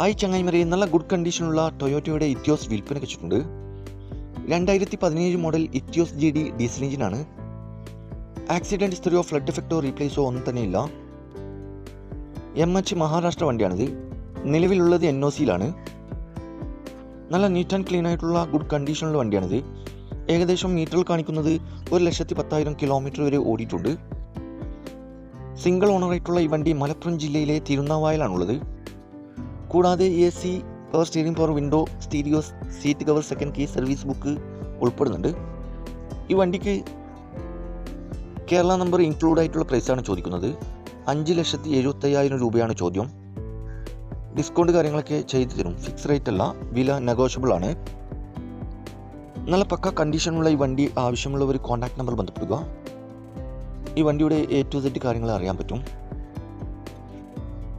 ആയി ചങ്ങായിമരെ നല്ല ഗുഡ് കണ്ടീഷനുള്ള ടൊയോറ്റോയുടെ ഇത്യോസ് വിൽപ്പന വെച്ചിട്ടുണ്ട്. രണ്ടായിരത്തി പതിനേഴ് model Etios G D diesel എഞ്ചിനാണ്. ആക്സിഡന്റ് ഹിസ്റ്ററിയോ ഫ്ലഡ് എഫക്റ്റോ റീപ്ലേസോ ഒന്നും തന്നെ ഇല്ല എം എച്ച് മഹാരാഷ്ട്ര വണ്ടിയാണിത്. നിലവിലുള്ളത് എൻ ഒ സിയിലാണ് നല്ല നീറ്റ് ആൻഡ് ക്ലീൻ ആയിട്ടുള്ള ഗുഡ് കണ്ടീഷനുള്ള വണ്ടിയാണിത്. ഏകദേശം മീറ്ററിൽ കാണിക്കുന്നത് ഒരു ലക്ഷത്തി പത്തായിരം കിലോമീറ്റർ വരെ ഓടിയിട്ടുണ്ട്. സിംഗിൾ ഓണറായിട്ടുള്ള ഈ വണ്ടി മലപ്പുറം ജില്ലയിലെ തിരുനാവായിലാണുള്ളത് കൂടാതെ A C power steering power window stereos seat cover second key service book ഉൾപ്പെടുന്നുണ്ട്. ഈ വണ്ടിക്ക് കേരള നമ്പർ ഇൻക്ലൂഡ് ആയിട്ടുള്ള പ്രൈസാണ് ചോദിക്കുന്നത്. അഞ്ച് ലക്ഷത്തി എഴുപത്തയ്യായിരം രൂപയാണ് ചോദ്യം. ഡിസ്കൗണ്ട് കാര്യങ്ങളൊക്കെ ചെയ്തു തരും. ഫിക്സ് റേറ്റ് അല്ല വില നെഗോഷ്യബിൾ ആണ്. നല്ല പക്ക കണ്ടീഷനുള്ള ഈ വണ്ടി ആവശ്യമുള്ളവർ കോൺടാക്ട് നമ്പർ ബന്ധപ്പെടുക. ഈ വണ്ടിയുടെ എ ടു സെറ്റ് കാര്യങ്ങൾ അറിയാൻ പറ്റും.